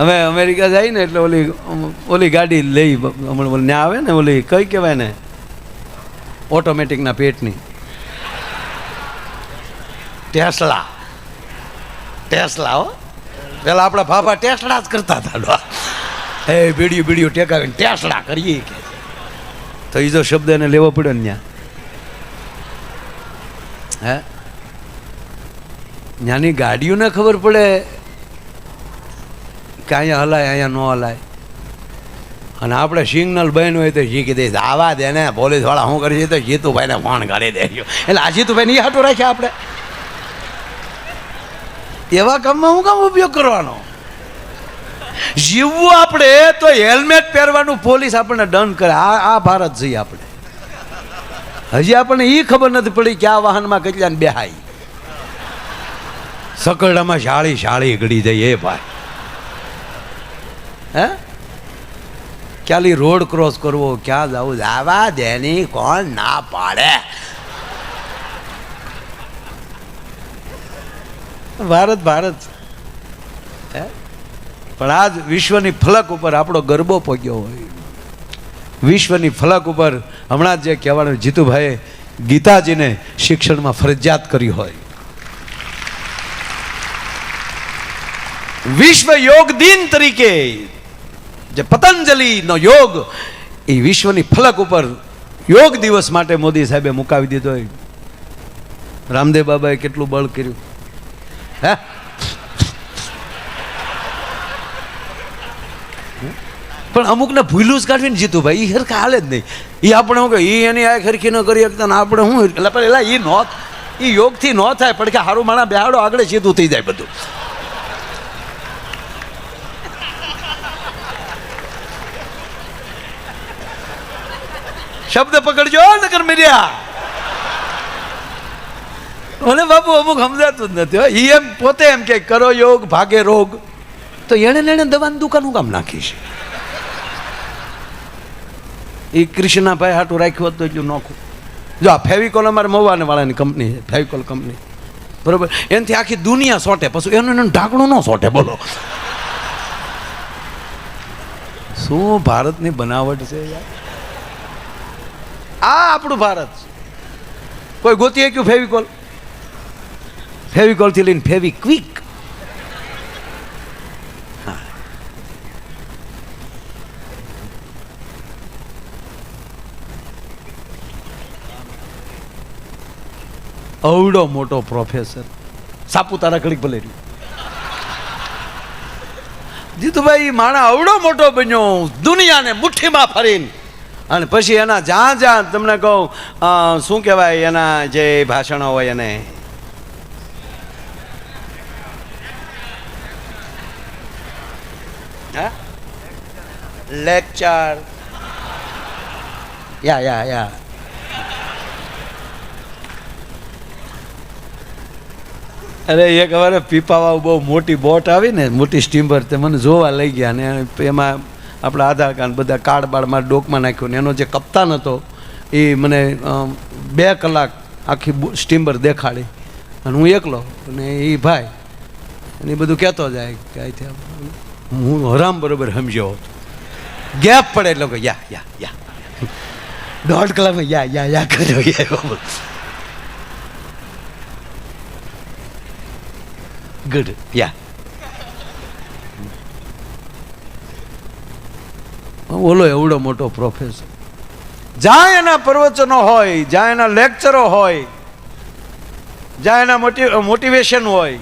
અમે અમેરિકા જઈએ ને એટલે ઓલી ઓલી ગાડી લઈ હમણાં ઓલી આવે ને ઓલી કઈ કહેવાય ને ઓટોમેટિકના પેટની. ટેસલા ટેસલા હો. પેલા આપણા ફાફા ટેસડા જ કરતા હતા. એ બીડીયું બીડીયું ટેકાવીને ટેસડા કરીએ કે. તો એ જો શબ્દ એને લેવો પડ્યો ને ત્યાં હે? ત્યાંની ગાડીઓને ખબર પડે કે અહીંયા હલાય, અહીંયા ન હલાય. અને આપણે સિગ્નલ બન્યું હોય તો શીખી દઈશ. આવા દે ને પોલીસવાળા શું કરી તો જીતુભાઈને ફોન કરી દેજો. એટલે આ જીતુભાઈ ની હાટું રાખ્યા આપણે. એવા કામમાં હું કામ ઉપયોગ કરવાનો? જીવવું આપણે તો હેલ્મેટ પહેરવાનું પોલીસ આપણને દંડ કરે. આ આ ભારત છીએ આપણે. હજી આપણને એ ખબર નથી પડી કે આ વાહનમાં કેટલા બેહાય. સકરડામાં શાળી શાળી ગળી જાય. એ ભાઈ. હે? ક્યાલી રોડ ક્રોસ કરવો? ક્યાં જવું? આવા દેની કોણ ના પાડે? ભારત ભારત. પણ આજ વિશ્વની ફલક ઉપર આપણો ગરબો પગ્યો હોય. વિશ્વની ફલક ઉપર હમણાં જ જે કહેવાનું જીતુભાઈએ ગીતાજીને શિક્ષણમાં ફરજિયાત કરી હોય. વિશ્વ યોગ દિન તરીકે જે પતંજલિનો યોગ, એ વિશ્વની ફલક ઉપર યોગ દિવસ માટે મોદી સાહેબે મુકાવી દીધો હોય. રામદેવ બાબાએ કેટલું બળ કર્યું? હે? પણ અમુકને ભૂલું જ કાઢવીને જીતું ભાઈ એ હરખા હાલે જ નહીં. એ આપણે શું કે એ એની આ ખરખી ન કરી શકતા ને આપણે શું? એટલે પણ એલા એ નો એ યોગથી ન થાય કે સારું માણા બેહાડો, આગળ સીધું થઈ જાય બધું. શબ્દ પકડજો નગર મીર્યા. મને બાપુ અમુક સમજાતું જ નથી. એમ પોતે એમ કે કરો યોગ, ભાગે રોગ. તો એણે એણે દવાની દુકાન કામ નાખી છે. એ કૃષ્ણાભાઈ હાટું રાખ્યું હતું એટલું નોખું. જો આ ફેવિકોલ અમારે મવાને વાળાની કંપની છે, ફેવિકોલ કંપની બરોબર? એનાથી આખી દુનિયા સોટે. પછી એનું એનું ઢાંકણું ન સોટે, બોલો. શું ભારતની બનાવટ છે યાર? આ આપણું ભારત છે. કોઈ ગોતી ક્યું ફેવિકોલ? ફેવિકોલથી લઈને ફેવી ક્વિક. અવડો મોટો પ્રોફેસર સાપુતારા ઘડીક ભલે જીતુભાઈ, માણા અવડો મોટો બન્યો. દુનિયાને મુઠ્ઠીમાં ફરીને. અને પછી એના જ્યાં જ્યાં તમને કહું શું કહેવાય એના જે ભાષણો હોય એને? લેક્ચર યા યા યા અરે એક વાર પીપાવા બહુ મોટી બોટ આવી ને મોટી સ્ટીમર તે મને જોવા લઈ ગયા ને, એમાં આપણા આધાર કાર્ડ બધા કાર્ડ બાળમાં ડોકમાં નાખ્યું ને એનો જે કપ્તાન હતો એ મને બે કલાક આખી સ્ટીમર દેખાડી. અને હું એકલો અને એ ભાઈ અને એ બધું કહેતો જાય કે અહીંથી હું હરામ બરોબર સમજ્યો હતો. ગેપ પડે એટલે યા યા યા. દોઢ કલાકમાં યા યા યા કર્યો યા ગુડ યા ઓલો એવડો મોટો પ્રોફેસર જ્યાં એના પ્રવચનો હોય, જ્યાં એના લેક્ચરો હોય, જ્યાં એના મોટી મોટિવેશન હોય,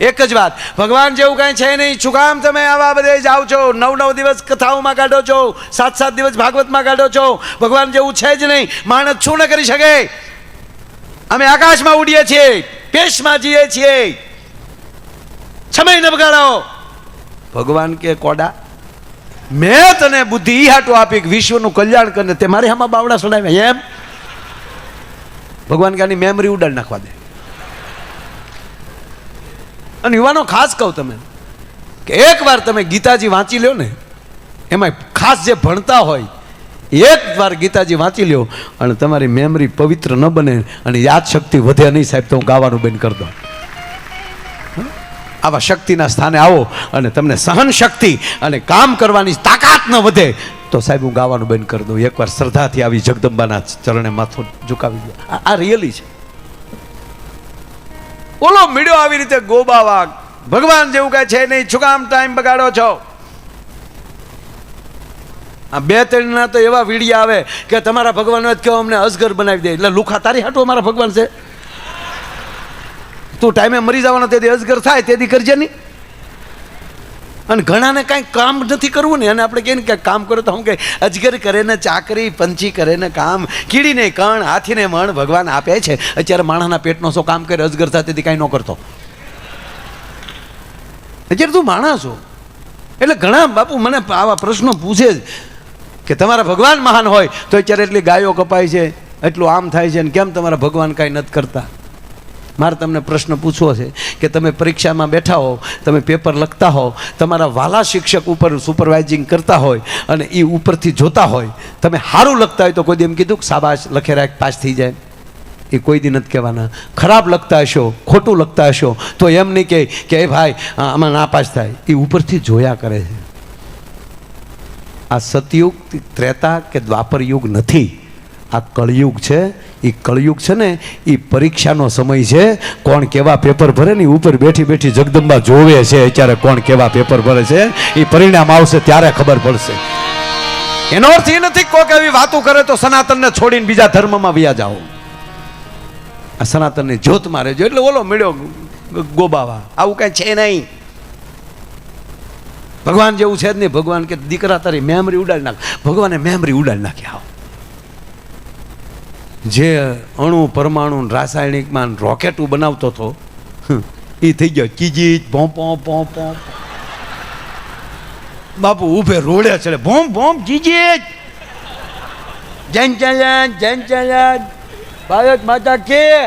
એક જ વાત. ભગવાન જેવું કાંઈ છે નહીં. શું કામ તમે આવા બધે જાઓ છો? નવ નવ દિવસ કથાઓમાં કાઢો છો? સાત સાત દિવસ ભાગવતમાં કાઢો છો? ભગવાન જેવું છે જ નહીં. માણસ શું ન કરી શકે? અમે આકાશમાં ઉડીએ છીએ, પેશમાં જઈએ છીએ. સમય ન બગાડો. ભગવાન કે કોડા? મેં તને બુદ્ધિ ઈ હાટું આપી વિશ્વનું કલ્યાણ કરીને તે મારે આમાં બાવડા સડાવ્યા. એમ? ભગવાન કે આની મેમરી ઉડાડ નાખવા દે. અને યુવાનો ખાસ કહું તમે કે એકવાર તમે ગીતાજી વાંચી લ્યો ને, એમાં ખાસ જે ભણતા હોય એક વાર ગીતાજી વાંચી લ્યો અને તમારી મેમરી પવિત્ર ન બને અને યાદ શક્તિ વધે નહીં સાહેબ, તો હું ગાવાનું બંધ કરી દઉં. આવા શક્તિના સ્થાને આવો અને તમને સહન શક્તિ અને કામ કરવાની તાકાત ન વધે. તો સાહેબ, હું ગાવાનું બંધ કરી દઉં. એકવાર શ્રદ્ધાથી આવી જગદંબાના ચરણે માથું ઝુકાવી દો આ- રિયલી છે. ઓલો મીડ્યો આવી રીતે ગોબાવા, ભગવાન જેવું કાંઈ છે, નહીં શું કામ ટાઈમ બગાડો છો. આ બે ત્રણના તો એવા વીડિયા આવે કે તમારા ભગવાન જ કહો અમને અસગર બનાવી દે. એટલે લુખા તારી હાટો અમારા ભગવાન છે. તું ટાઈમે મરી જવાનો, તેથી અજગર થાય, તેથી કરજે નહીં. અને ઘણાને કાંઈ કામ નથી કરવું ને અને આપણે કહીએ ને કે કામ કરો તો હું કે અજગર કરે ને ચાકરી પંછી કરે ને કામ, કીડીને કણ, હાથીને મણ ભગવાન આપે છે. અત્યારે માણસના પેટનો શું કામ કરે, અજગર થાય, તેથી કાંઈ ન કરતો. અત્યારે તું માણસ છો એટલે ઘણા બાપુ મને આવા પ્રશ્નો પૂછે જ કે તમારા ભગવાન મહાન હોય, તો અત્યારે એટલી ગાયો કપાય છે, એટલું આમ થાય છે, ને કેમ તમારા ભગવાન કાંઈ નથી કરતા? મારે તમને પ્રશ્ન પૂછવો છે કે તમે પરીક્ષામાં બેઠા હો, તમે પેપર લખતા હો, તમારા વાલા શિક્ષક ઉપર સુપરવાઇઝિંગ કરતા હોય અને એ ઉપરથી જોતા હોય, તમે સારું લખતા હોય તો કોઈ એમ કીધું સાબાશ લખે રાખ, પાસ થઈ જાય. એ કોઈ દી નથી કહેવાના. ખરાબ લખતા હશો, ખોટું લખતા હશો, તો એમ નહીં કહે કે એ ભાઈ આમાં ના પાસ થાય. એ ઉપરથી જોયા કરે છે. આ સતયુગ, ત્રેતા કે દ્વાપર યુગ નથી. આ કળયુગ છે એ કળયુગ છે ને એ પરીક્ષાનો સમય છે, કોણ કેવા પેપર ભરે ને ઉપર બેઠી બેઠી જગદંબા જોવે છે અત્યારે કોણ કેવા પેપર ભરે છે એ પરિણામ આવશે ત્યારે ખબર પડશે. એનો અર્થ એ નથી કોઈક એવી વાતો કરે તો સનાતનને છોડીને બીજા ધર્મમાં વ્યા જાઓ. આ સનાતનની જ્યોતમાં રહેજો, એટલે ઓલો મળ્યો ગોબાવા. આવું કાંઈ છે નહીં. ભગવાન જેવું છે જ નહીં. ભગવાન કે, દીકરા, તારી મેમરી ઉડાડી નાખ. ભગવાને મેમરી ઉડાડી નાખી, આવો. જે અણુ પરમાણુ રાસાયણિકમાં રોકેટ બનાવતો હતો એ થઈ ગયો ચીજી ભોંપો પોં બાપુ ઊભે રોડે ચડે ભોમ ભોમ ચીજી જૈન ચલન જૈન ચલન ભારત માતા કે?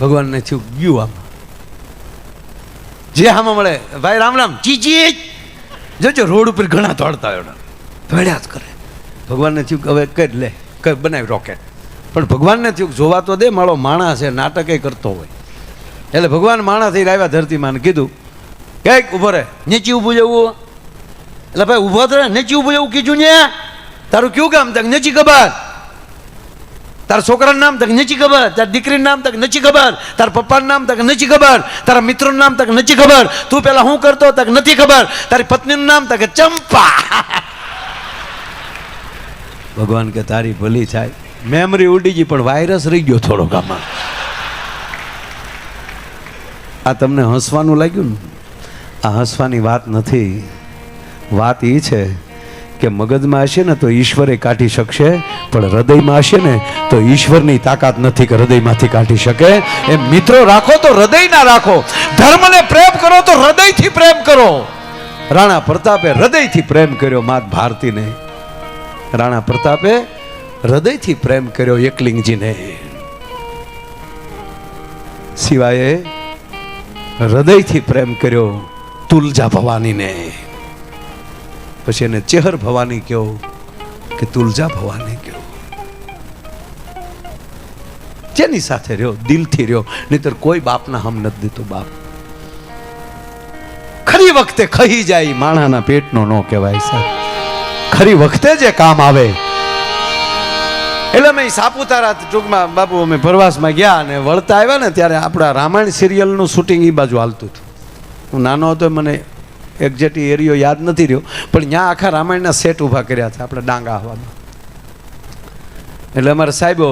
ભગવાનને થયું ગયું આમ. જે હામાં મળે. ભાઈ રામ રામ. ચીચી જોજો રોડ ઉપર ઘણા દોડતા હોય દોડ્યા જ કરે. ભગવાનને થયું હવે કર લે કર બનાવી રોકેટ પણ ભગવાનને થયું જોવા તો દે મારો માણસ છે નાટકે કરતો હોય. એટલે ભગવાન માણસ થઈ આવ્યા ધરતીમાં કીધું કંઈક ઊભો રહે? નીચે ઊભું જવું એટલે ભાઈ ઊભો રહે? નીચે ઊભું જવું કીધું ને તારું કયું કામ તક નીચી ખબર તારા છોકરાનું નામ તક નથી ખબર, તારા દીકરીનું નામ તક નથી ખબર, તારા પપ્પાનું નામ તક નથી ખબર, તારા મિત્રોનું નામ તક નથી ખબર. તું પેલા શું કરતો તક નથી ખબર, તારી પત્નીનું નામ તક ચંપા. ભગવાન કે તારી ભલી થાય. મેમરી ઉડી ગઈ, પણ વાયરસ રહી ગયો થોડોક આમાં. આ તમને હસવાનું લાગ્યું ને? આ હસવાની વાત નથી. વાત એ છે કે મગજમાં હશે ને તો ઈશ્વરે કાઢી શકશે, પણ હૃદયમાં હશે ને તો ઈશ્વરની તાકાત નથી કે હૃદયમાંથી કાઢી શકે. એ મિત્રો, રાખો તો હૃદયના રાખો. ધર્મને પ્રેમ કરો તો હૃદયથી પ્રેમ કરો. રાણા પ્રતાપે હૃદયથી પ્રેમ કર્યો માત ભારતીને. રાણા પ્રતાપે હૃદયથી પ્રેમ કર્યો એકલિંગજીને. સિવાય હૃદયથી પ્રેમ કર્યો તુલજા ભવાનીને. પછી એને ચેહર ભવાની કહો કે તુલજા ભવાની કહો જેની સાથે રહ્યો, દિલથી રહ્યો, નહીતર કોઈ બાપના હમ નથી દેતો બાપ. ખરી વખતે ખહી જાય માણાના પેટનો ન કહેવાય સાહેબ. ખરી વખતે જે કામ આવે. એટલે અમે સાપુતારા ટૂંકમાં બાપુ અમે પ્રવાસમાં ગયા અને વળતા આવ્યા ને ત્યારે આપણા રામાયણ સિરિયલનું શૂટિંગ એ બાજુ હાલતું હતું. હું નાનો હતો મને એક્ઝેક્ટ એરિયો યાદ નથી રહ્યો, પણ ત્યાં આખા રામાયણના સેટ ઊભા કર્યા હતા આપણે ડાંગા આવવામાં એટલે અમારા સાહેબો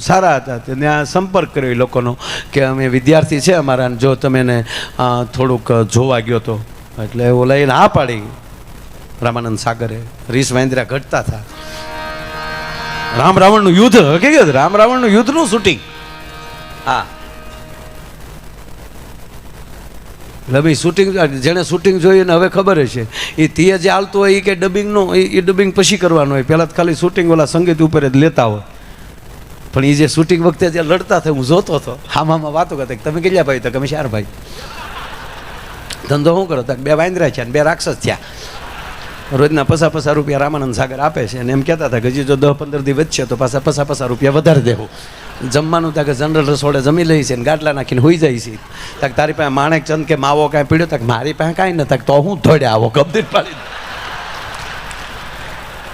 સારા હતા ત્યાં સંપર્ક કર્યો એ લોકોનો કે અમે વિદ્યાર્થી છે અમારા જો તમે એને થોડુંક જોવા ગયો તો. એટલે એવો લઈને પાડી રામાનંદ સાગરે. રીસ મહેન્દ્રા ઘટતા હતા. રામ રાવણનું યુદ્ધ, હકીકત રામ રાવણનું યુદ્ધનું શૂટિંગ. હા. એટલે શૂટિંગ જેણે શૂટિંગ જોયું ને હવે ખબર હશે. એ તીએ જે હાલતું હોય એ કે ડબિંગનો એ ડબિંગ પછી કરવાનું હોય. પહેલાં તો ખાલી શૂટિંગ ઓલા સંગીત ઉપર જ લેતા હોય. પણ એ જે શૂટિંગ વખતે જે લડતા થાય હું જોતો હતો. હામામાં વાતો કરતા. તમે કેટલા ભાઈ? તો કે શાર ભાઈ. ધંધો શું કરો? તક બે વાંદરા છે અને બે રાક્ષસ થયા. રોજના પસા પસા રૂપિયા રામાનંદ સાગર આપે છે. અને એમ કહેતા હતા કે હજી જો દસ પંદર દિવસ છે તો પાછા પસા પસા રૂપિયા વધારે દેવું. જમવાનું ત્યાં કે જનરલ રસોડે જમી લઈ છે ને ગાટલા નાખીને હોઈ જાય છે. તારી પાસે માણેક ચંદ કે માવો કાંઈ પીડ્યો? તક મારી પાસે કાંઈ ન. તાક તો હું ધોડે આવો ગબ્દીર પાડી